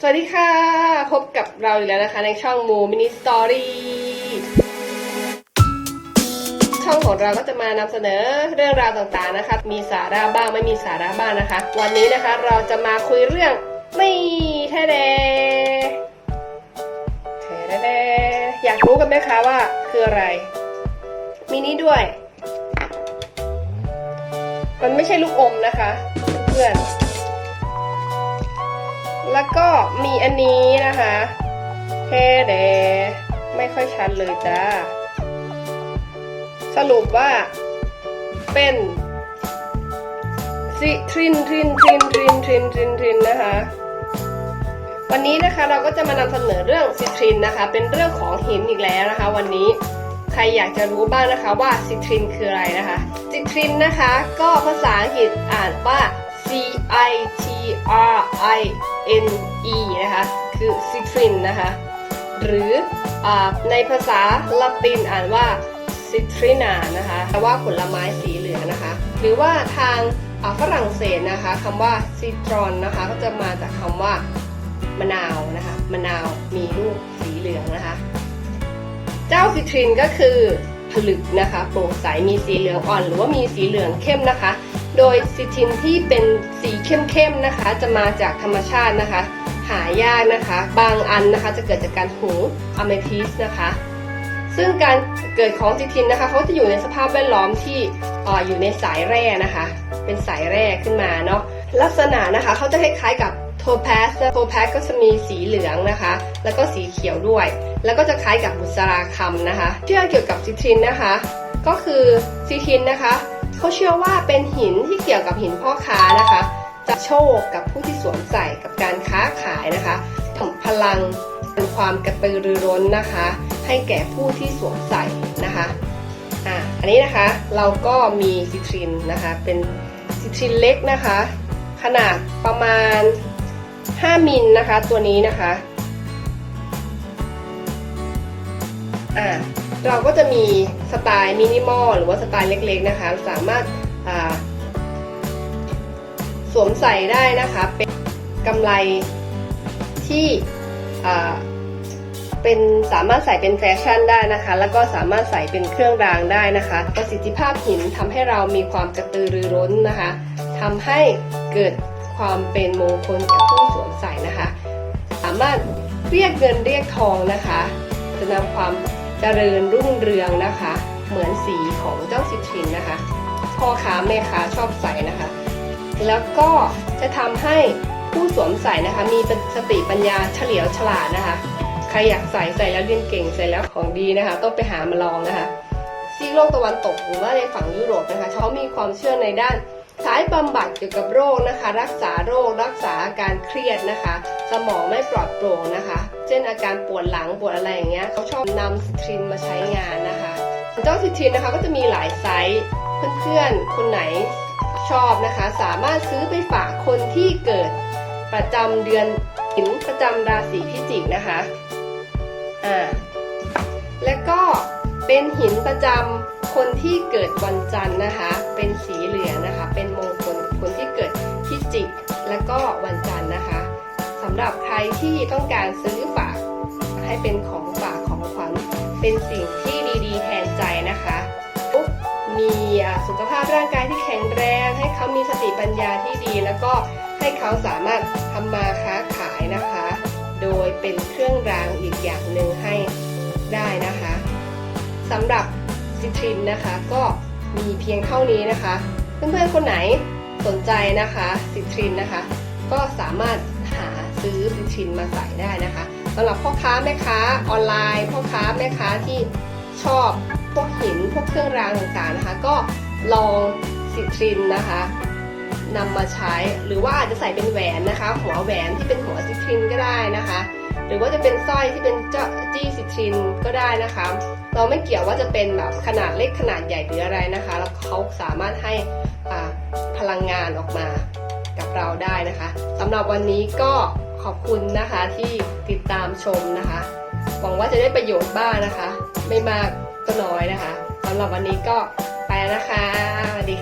สวัสดีค่ะ พบกับเราอีกแล้วนะคะ ในช่องมูมินิสตอรี่ช่องของเราก็จะมานำเสนอเรื่องราวต่างๆนะคะ มีสาระบ้างไม่มีสาระบ้างนะคะ วันนี้นะคะเราจะมาคุยเรื่องไม่แท้แดแท้แดอยากรู้กันไหมคะว่าคืออะไร มีนี้ด้วย มันไม่ใช่ลูกอมนะคะ เพื่อนๆ แล้วก็มีอันนี้นะคะเฮเดไม่ค่อยชัดเลยจ้า สรุปว่าเป็นซิทรินทรินทรินทรินทรินทรินทรินนะคะ วันนี้นะคะเราก็จะมานำเสนอเรื่องซิทรินนะคะ เป็นเรื่องของหินอีกแล้วนะคะ วันนี้ใครอยากจะรู้บ้างนะคะว่าซิทรินคืออะไรนะคะซิทรินนะคะ ก็ภาษาอังกฤษอ่านว่า C I T R I N E นะคะ คือซิทรินนะคะ หรืออในภาษาละตินอ่านว่าซิทรินานะคะแปลว่าผลไม้สีเหลืองนะคะ หรือว่าทางฝรั่งเศสนะคะคำว่าซิตรอนนะคะ ก็จะมาจากคำว่ามะนาวนะคะ มะนาวมีลูกสีเหลืองนะคะ เจ้าซิตรินก็คือผลึกนะคะโปร่งใสมีสีเหลืองอ่อน หรือว่ามีสีเหลืองเข้มนะคะ โดยซิตรินที่เป็นสีเข้มๆนะคะ จะมาจากธรรมชาตินะคะ หายากนะคะ บางอันนะคะจะเกิดจากการหุงอะเมทิสนะคะ ซึ่งการเกิดของซิตรินนะคะเขาจะอยู่ในสภาพแวดล้อมที่ออยู่ในสายแร่นะคะ เป็นสายแร่ขึ้นมาเนาะลักษณะนะคะเขาจะคล้ายๆกับโทแพสโทแพสก็จะมีสีเหลืองนะคะ แล้วก็สีเขียวด้วย แล้วก็จะคล้ายกับบุษราคำนะคะเชื่อเกี่ยวกับซิตรินนะคะ ก็คือซิตรินนะคะ เขาเชื่อว่าเป็นหินที่เกี่ยวกับหินพ่อค้านะคะ จะโชคกับผู้ที่สวมใส่กับการค้าขายนะคะถมพลังเป็นความกระตือรือร้นนะคะ ให้แก่ผู้ที่สวมใส่นะคะอ่าอันนี้นะคะเราก็มีซิตรินนะคะเป็นซิตรินเล็กนะคะ ขนาดประมาณ 5 มิลนะคะ ตัวนี้นะคะอ่าเราก็จะมี สไตล์มินิมอลหรือว่าสไตล์เล็กๆนะคะ สามารถาสวมใส่ได้นะคะ เป็นกำไรที่เป็นสามารถใส่เป็นแฟชั่นได้นะคะ แล้วก็สามารถใส่เป็นเครื่องรางได้นะคะ ประสิทธิภาพหินทำให้เรามีความกระตือรือร้นนะคะทำให้เกิดความเป็นมงคลแก่ผู้สวมใส่นะคะ สามารถเรียกเงินเรียกทองนะคะ จะนำความเจริญรุ่งเรือง สีของเจ้าซิตรินนะคะ พ่อค้าแม่ค้าชอบใส่นะคะ แล้วก็จะทำให้ผู้สวมใส่นะคะ มีสติปัญญาเฉลียวฉลาดนะคะ ใครอยากใส่ใส่แล้วเรียนเก่งใส่แล้วของดีนะคะ ต้องไปหามาลองนะคะซีโลกตะวันตกหรือว่าในฝั่งยุโรปนะคะเขามีความเชื่อในด้านสายบำบัดเกี่ยวกับโรคนะคะ รักษาโรค รักษาอาการเครียดนะคะ สมองไม่ปลอดโปร่งนะคะ เช่นอาการปวดหลังปวดอะไรอย่างเงี้ยเขาชอบนำสตรินมาใช้งานนะคะ เจ้าสตรินนะคะก็จะมีหลายไซส์เพื่อนๆ คนไหนชอบนะคะ สามารถซื้อไปฝากคนที่เกิดประจำเดือนหินประจำราศีพิจิกนะคะอ่าและก็เป็นหินประจำคนที่เกิดวันจันทร์นะคะ เป็นสีเหลืองนะคะ เป็นมงคลคนที่เกิดพิจิกและก็วันจันทร์นะคะสำหรับใครที่ต้องการซื้อฝากให้เป็นของฝากของขวัญเป็นสิ่งที่ สุขภาพร่างกายที่แข็งแรง ให้เขามีสติปัญญาที่ดี แล้วก็ให้เขาสามารถทำมาค้าขายนะคะ โดยเป็นเครื่องรางอีกอย่างหนึ่งให้ได้นะคะสำหรับซิทรินนะคะ ก็มีเพียงเท่านี้นะคะ เพื่อนๆคนไหนสนใจนะคะซิทรินนะคะ ก็สามารถหาซื้อซิทรินมาใส่ได้นะคะสำหรับพ่อค้าแม่ค้าออนไลน์ พ่อค้าแม่ค้าที่ ชอบพวกหินพวกเครื่องรางต่างๆนะคะ ก็ลองซิทรินนะคะนำมาใช้หรือว่าอาจจะใส่เป็นแหวนนะคะ หัวแหวนที่เป็นหัวซิทรินก็ได้นะคะ หรือว่าจะเป็นสร้อยที่เป็นเจ้าจี้ซิทรินก็ได้นะคะ เราไม่เกี่ยวว่าจะเป็นแบบขนาดเล็กขนาดใหญ่หรืออะไรนะคะ แล้วเขาสามารถให้พลังงานออกมากับเราได้นะคะสำหรับวันนี้ก็ขอบคุณนะคะที่ติดตามชมนะคะ หวังว่าจะได้ประโยชน์บ้างนะคะ ไม่มากก็น้อยนะคะสำหรับวันนี้ก็ไปแล้วนะคะสวัสดี